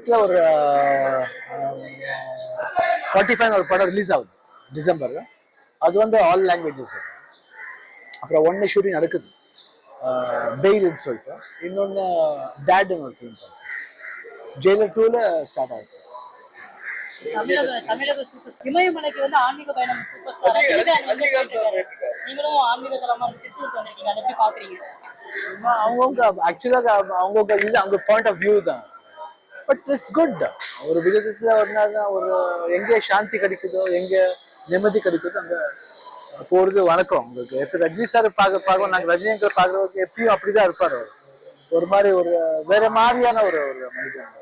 வீட்டில் ஒரு forty five ஒரு படம் ரிலீஸ் ஆகுது டிசம்பர் அது வந்து ஆல் லாங்குவேஜஸ் அப்புறம் ஒன்று ஷூட்டிங் நடக்குது. பெயில்னு சொல்லிட்டு. இன்னொன்று டேடுன்னு ஒரு ஃபிலிம் ஜெயிலர் டூவில் ஸ்டார்ட் ஆகுது. தமிழக தமிழக சூப்பர் இமயமலைக்கு வந்து ஆன்மீக பயணம் சூப்பர் ஸ்டார் ரஜினிகாந்த் வந்து போயிட்டு நீங்களும் ஆன்மீக தலமா திருச்செந்தூர் வந்திருக்கீங்க அதை எப்படி பாக்குறீங்க அவங்கவுங்க ஆக்சுவலாக அவங்கவுங்க இது அவங்க பாயிண்ட் ஆஃப் வியூ தான். பட் இட்ஸ் குட் ஒரு விதத்தில் ஒரு நாள் தான் ஒரு எங்கே சாந்தி கிடைக்குதோ எங்கே நிம்மதி கிடைக்குதோ அங்கே போகிறது வணக்கம். உங்களுக்கு எப்போ ரஜினி சார் பார்க்க பார்க்க நாங்கள் ரஜினிங்களை பார்க்குறவங்க எப்பயும் அப்படி தான் இருப்பார் அவர். ஒரு மாதிரி ஒரு வேற மாதிரியான ஒரு ஒரு மனிதன்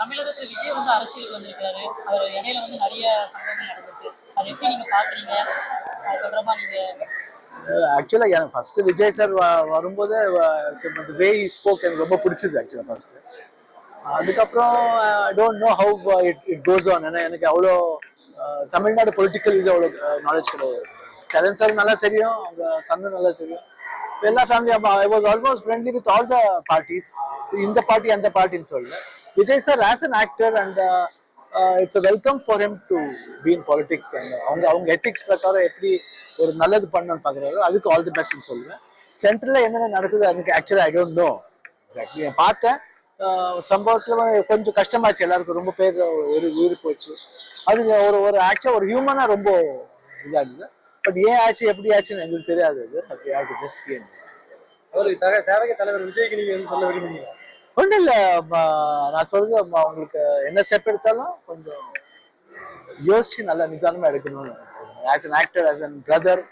தமிழகத்துல விஜய் வந்து அரசியலுக்கு வந்திருக்காரு. அவர் இடையில வந்து நிறைய சம்பவங்கள் நடந்துச்சு அதை எப்படி நீங்க பாக்குறீங்க? அது தொடர்பா நீங்க ஆக்சுவலாக எனக்கு ஃபர்ஸ்ட் விஜய் சார் வரும்போது வே ஸ்போக் எனக்கு ரொம்ப பிடிச்சது ஆக்சுவலாக ஃபர்ஸ்ட் அதுக்கப்புறம் I don't know how it it goes on ஏன்னா எனக்கு அவ்வளோ uh, தமிழ்நாடு பொலிட்டிக்கல் இது அவ்வளோ uh, நாலேஜ் கிடையாது. சரண் சார் நல்லா தெரியும் அவங்க சன்னு நல்லா தெரியும். எல்லா family I was almost friendly with all the parties இந்த பார்ட்டி அந்த பார்ட்டின்னு சொல்லல. Vijay sir as an actor and it's a welcome for him to be in politics அவங்க அவங்க எத்திக்ஸ் பிரகாரம் எப்படி ஒரு நல்லது பண்ணணும்னு பார்க்குறாரு அதுக்கு ஆல் தி பெஸ்ட்னு சொல்லுவேன். சென்டரில் என்னென்ன நடக்குது அதுக்கு ஆக்சுவலாக ஐ டோன்ட் நோ எக்ஸாக்ட்லி நான் பார்த்தேன். சம்பவத்தில் கொஞ்சம் கஷ்டமாச்சு எல்லாருக்கும். ரொம்ப பேர் ஒரு உயிர் போச்சு. அது ஒரு ஒரு ஆக்சுவலாக ஒரு ஹியூமனாக ரொம்ப இதாக இருந்தது பட் ஏன் ஆச்சு எப்படி ஆச்சுன்னு எங்களுக்கு தெரியாது அது. ஜஸ்ட் சேம் அவருக்கு தக தேவைக்கு தலைவர் விஜய்க்கு நீங்க எதுவும் சொல்ல விரும்புறீங்களா? ஒன்றும் இல்லை நான் சொல்றது ம, உங்களுக்கு என்ன ஸ்டெப் எடுத்தாலும் கொஞ்சம் யோசிச்சு நல்லா நிதானமாக எடுக்கணும்னு as an actor as an brother